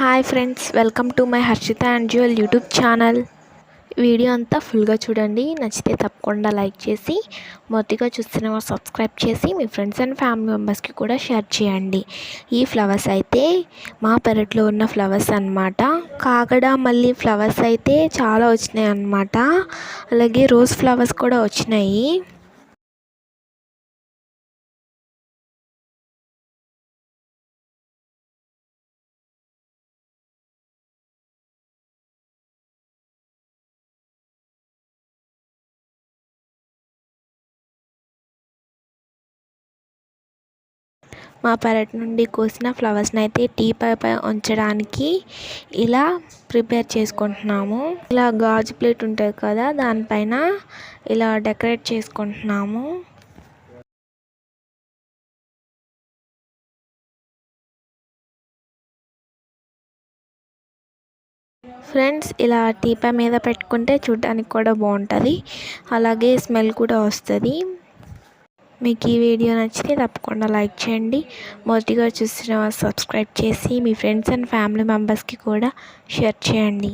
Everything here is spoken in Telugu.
Hi friends welcome to my Harshitha and jewel YouTube channel video అంతా ఫుల్గా చూడండి. నచ్చితే తప్పకుండా లైక్ చేసి మొదటిగా చూస్తున్న వారు సబ్స్క్రైబ్ చేసి మీ ఫ్రెండ్స్ అండ్ ఫ్యామిలీ మెంబర్స్కి కూడా షేర్ చేయండి. ఈ ఫ్లవర్స్ అయితే మా పెరట్లో ఉన్న ఫ్లవర్స్ అనమాట కాగడ మళ్ళీ ఫ్లవర్స్ అయితే చాలా వచ్చినాయి అన్నమాట. అలాగే రోజ్ ఫ్లవర్స్ కూడా వచ్చినాయి. మా పెరట్ నుండి కోసిన ఫ్లవర్స్ని అయితే టీ పై పై ఉంచడానికి ఇలా ప్రిపేర్ చేసుకుంటున్నాము. ఇలా గాజు ప్లేట్ ఉంటుంది కదా దానిపైన ఇలా డెకరేట్ చేసుకుంటున్నాము. ఫ్రెండ్స్ ఇలా టీపా మీద పెట్టుకుంటే చూడడానికి కూడా బాగుంటుంది. అలాగే స్మెల్ కూడా వస్తుంది. మీకు ఈ వీడియో నచ్చితే తప్పకుండా లైక్ చేయండి. మొదటిగా చూసిన సబ్స్క్రైబ్ చేసి మీ ఫ్రెండ్స్ అండ్ ఫ్యామిలీ మెంబర్స్కి కూడా షేర్ చేయండి.